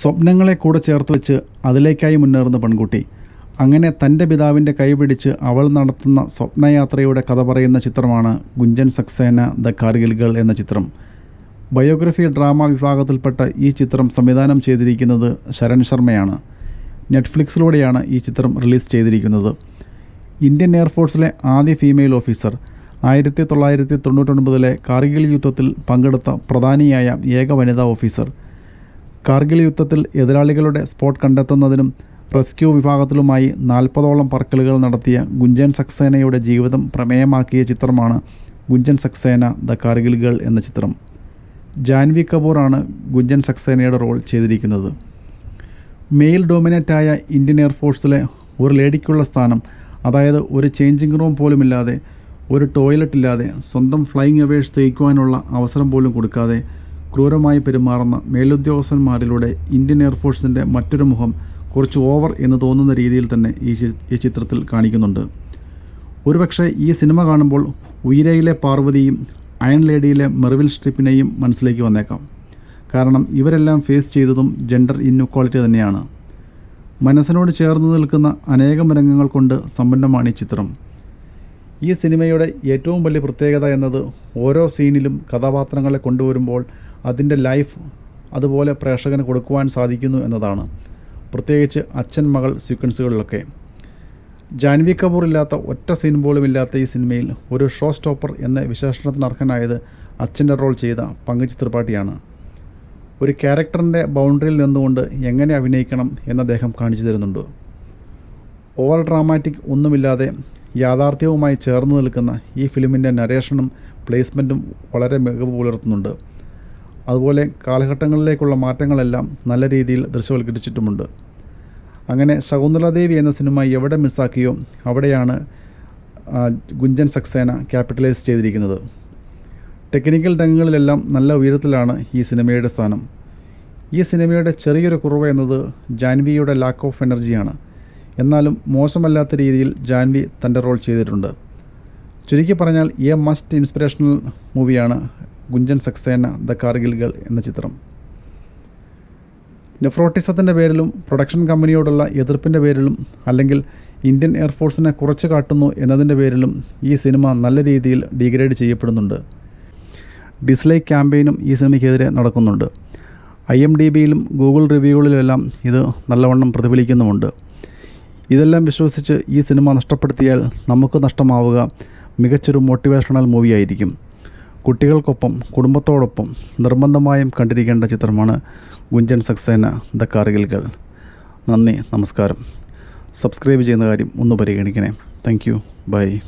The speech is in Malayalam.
സ്വപ്നങ്ങളെ കൂടെ ചേർത്ത് വെച്ച് അതിലേക്കായി മുന്നേറുന്ന പെൺകുട്ടി. അങ്ങനെ തന്റെ പിതാവിന്റെ കൈപിടിച്ച് അവൾ നടത്തുന്ന സ്വപ്നയാത്രയുടെ കഥ പറയുന്ന ചിത്രമാണ് ഗുഞ്ചൻ സക്സേന ദ കാർഗിൽ ഗേൾ എന്ന ചിത്രം. ബയോഗ്രഫി ഡ്രാമ വിഭാഗത്തിൽപ്പെട്ട ഈ ചിത്രം സംവിധാനം ചെയ്തിരിക്കുന്നത് ശരൺ ശർമ്മയാണ്. നെറ്റ്ഫ്ലിക്സിലൂടെയാണ് ഈ ചിത്രം റിലീസ് ചെയ്തിരിക്കുന്നത്. ഇന്ത്യൻ എയർഫോഴ്സിലെ ആദ്യ ഫീമെയിൽ ഓഫീസർ ആയിരത്തി തൊള്ളായിരത്തി തൊണ്ണൂറ്റൊൻപതിലെ കാർഗിൽ യുദ്ധത്തിൽ പങ്കെടുത്ത പ്രധാനിയായ ഏക വനിതാ ഓഫീസർ കാർഗിൽ യുദ്ധത്തിൽ എതിരാളികളുടെ സ്പോട്ട് കണ്ടെത്തുന്നതിനും റെസ്ക്യൂ വിഭാഗത്തിലുമായി നാൽപ്പതോളം പറക്കലുകൾ നടത്തിയ ഗുഞ്ചൻ സക്സേനയുടെ ജീവിതം പ്രമേയമാക്കിയ ചിത്രമാണ് ഗുഞ്ചൻ സക്സേന ദ കാർഗിൽ ഗേൾ എന്ന ചിത്രം. ജാൻവി കപൂറാണ് ഗുഞ്ചൻ സക്സേനയുടെ റോൾ ചെയ്തിരിക്കുന്നത്. മെയിൽ ഡോമിനേറ്റായ ഇന്ത്യൻ എയർഫോഴ്സിലെ ഒരു ലേഡിക്കുള്ള സ്ഥാനം അതായത് ഒരു ചേഞ്ചിങ് റൂം പോലുമില്ലാതെ ഒരു ടോയ്ലറ്റ് ഇല്ലാതെ സ്വന്തം ഫ്ലൈയിങ് അവേഴ്സ് തേക്കുവാനുള്ള അവസരം പോലും കൊടുക്കാതെ ക്രൂരമായി പെരുമാറുന്ന മേലുദ്യോഗസ്ഥന്മാരിലൂടെ ഇന്ത്യൻ എയർഫോഴ്സിന്റെ മറ്റൊരു മുഖം കുറച്ച് ഓവർ എന്ന് തോന്നുന്ന രീതിയിൽ തന്നെ ഈ ഈ ചിത്രത്തിൽ കാണിക്കുന്നുണ്ട്. ഒരുപക്ഷെ ഈ സിനിമ കാണുമ്പോൾ ഉയരയിലെ പാർവതിയും അയൺ ലേഡിയിലെ മെർവിൽ സ്ട്രിപ്പിനെയും മനസ്സിലേക്ക് വന്നേക്കാം. കാരണം ഇവരെല്ലാം ഫേസ് ചെയ്തതും ജെൻഡർ ഇൻഇക്വാളിറ്റി തന്നെയാണ്. മനസ്സിനോട് ചേർന്ന് നിൽക്കുന്ന അനേകം രംഗങ്ങൾ കൊണ്ട് സമ്പന്നമാണ് ഈ ചിത്രം. ഈ സിനിമയുടെ ഏറ്റവും വലിയ പ്രത്യേകത എന്നത് ഓരോ സീനിലും കഥാപാത്രങ്ങളെ കൊണ്ടുവരുമ്പോൾ അതിന്റെ ലൈഫ് അതുപോലെ പ്രേക്ഷകന് കൊടുക്കുവാൻ സാധിക്കുന്നു എന്നതാണ്. പ്രത്യേകിച്ച് അച്ഛൻ മകൾ സീക്വൻസുകളിലൊക്കെ. ജാൻവി കപൂർ ഇല്ലാത്ത ഒറ്റ സീൻ പോലും ഇല്ലാത്ത ഈ സിനിമയിൽ ഒരു ഷോ സ്റ്റോപ്പർ എന്ന വിശേഷണത്തിന് അർഹനായത് അച്ഛന്റെ റോൾ ചെയ്ത പങ്കജ് ത്രിപാഠിയാണ്. ഒരു ക്യാരക്ടറിന്റെ ബൗണ്ടറിയിൽ നിന്നുകൊണ്ട് എങ്ങനെ അഭിനയിക്കണം എന്ന് അദ്ദേഹം കാണിച്ചു തരുന്നുണ്ട്. ഓവർ ഡ്രാമാറ്റിക് ഒന്നുമില്ലാതെ യാഥാർത്ഥ്യവുമായി ചേർന്ന് നിൽക്കുന്ന ഈ ഫിലിമിന്റെ നരേഷനും പ്ലേസ്മെന്റും വളരെ മികവ് പുലർത്തുന്നുണ്ട്. അതുപോലെ കാലഘട്ടങ്ങളിലേക്കുള്ള മാറ്റങ്ങളെല്ലാം നല്ല രീതിയിൽ ദൃശ്യവൽക്കരിച്ചിട്ടുമുണ്ട്. അങ്ങനെ ശകുന്തളാദേവി എന്ന സിനിമ എവിടെ മിസ്സാക്കിയോ അവിടെയാണ് ഗുഞ്ചൻ സക്സേന ക്യാപിറ്റലൈസ് ചെയ്തിരിക്കുന്നത്. ടെക്നിക്കൽ രംഗങ്ങളിലെല്ലാം നല്ല ഉയരത്തിലാണ് ഈ സിനിമയുടെ സ്ഥാനം. ഈ സിനിമയുടെ ചെറിയൊരു കുറവ് എന്നത് ജാൻവിയുടെ ലാക്ക് ഓഫ് എനർജിയാണ് എന്നാലും മോശമല്ലാത്ത രീതിയിൽ ജാൻവി തന്റെ റോൾ ചെയ്തിട്ടുണ്ട്. ചുരുക്കി പറഞ്ഞാൽ എ മസ്റ്റ് ഇൻസ്പിറേഷണൽ മൂവിയാണ് ഗുഞ്ചൻ സക്സേന ദ കാർഗിൽ എന്ന ചിത്രം. നെഫ്രോട്ടിസത്തിന്റെ പേരിലും പ്രൊഡക്ഷൻ കമ്പനിയോടുള്ള എതിർപ്പിന്റെ പേരിലും അല്ലെങ്കിൽ ഇന്ത്യൻ എയർഫോഴ്സിനെ കുറച്ച് കാട്ടുന്നു എന്നതിന്റെ പേരിലും ഈ സിനിമ നല്ല രീതിയിൽ ഡീഗ്രേഡ് ചെയ്യപ്പെടുന്നുണ്ട്. ഡിസ്ലൈക്ക് ക്യാമ്പയിനും ഈ സിനിമയ്ക്കെതിരെ നടക്കുന്നുണ്ട്. ഐ എം ഡി ബിയിലും ഗൂഗിൾ റിവ്യൂകളിലെല്ലാം ഇത് നല്ലവണ്ണം പ്രതിഫലിക്കുന്നുമുണ്ട്. ഇതെല്ലാം വിശ്വസിച്ച് ഈ സിനിമ നഷ്ടപ്പെടുത്തിയാൽ നമുക്ക് നഷ്ടമാവുക മികച്ചൊരു മോട്ടിവേഷണൽ മൂവിയായിരിക്കും. കുട്ടികൾക്കൊപ്പം കുടുംബത്തോടൊപ്പം നിർബന്ധമായും കണ്ടിരിക്കേണ്ട ചിത്രമാണ് ഗുഞ്ചൻ സക്സേന ദ കാർഗിൽ ഗേൾ. നന്ദി നമസ്കാരം. സബ്സ്ക്രൈബ് ചെയ്യുന്ന കാര്യം ഒന്ന് പരിഗണിക്കണേ. Thank you. ബൈ.